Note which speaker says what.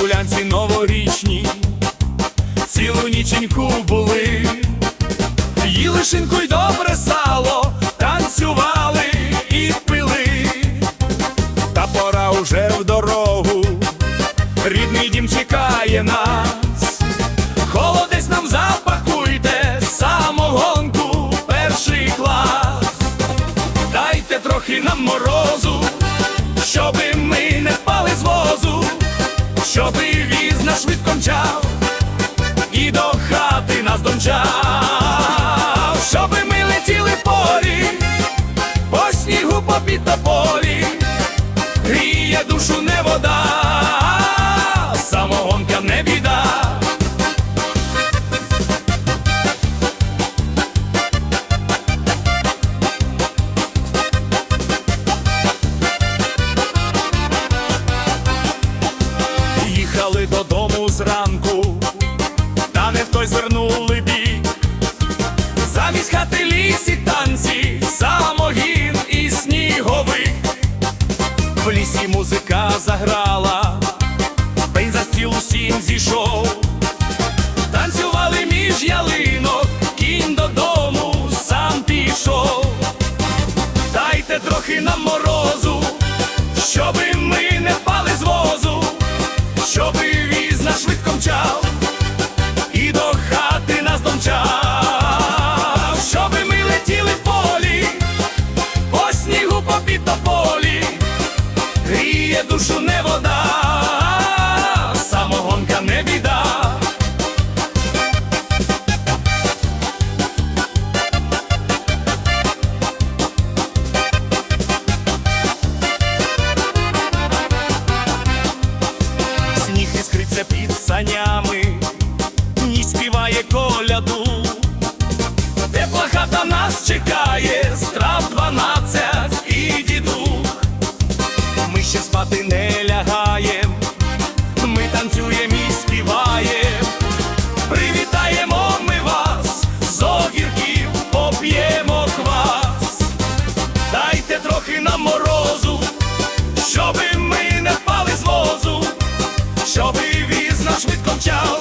Speaker 1: гулянці новорічні, цілу ніченьку були, їли шинку й добре сало, танцювали і пили, та пора уже в дорогу, рідний дім чекає нас, холодець нам запакуйте, самогонку перший клас, дайте трохи нам морозу, щоби ми не впали з возу щоби віз наш швидко мчав і до хати нас домчав, щоби ми летіли полі, по снігу попід підтополі, гріє душу не вода, лісі танці, самогін і сніговик. В лісі музика заграла, пень за стіл усім зійшов. Танцювали між ялинок, кінь додому сам пішов. Дайте трохи нам морозу, щоби ми не впали з возу, щоби не вода, самогонка не біда. Сніг іскриться під санями, танцює мій співає, привітаємо ми вас, з огірків поп'ємо квас, дайте трохи нам морозу, щоби ми не впали з возу, щоби віз наш відкончав.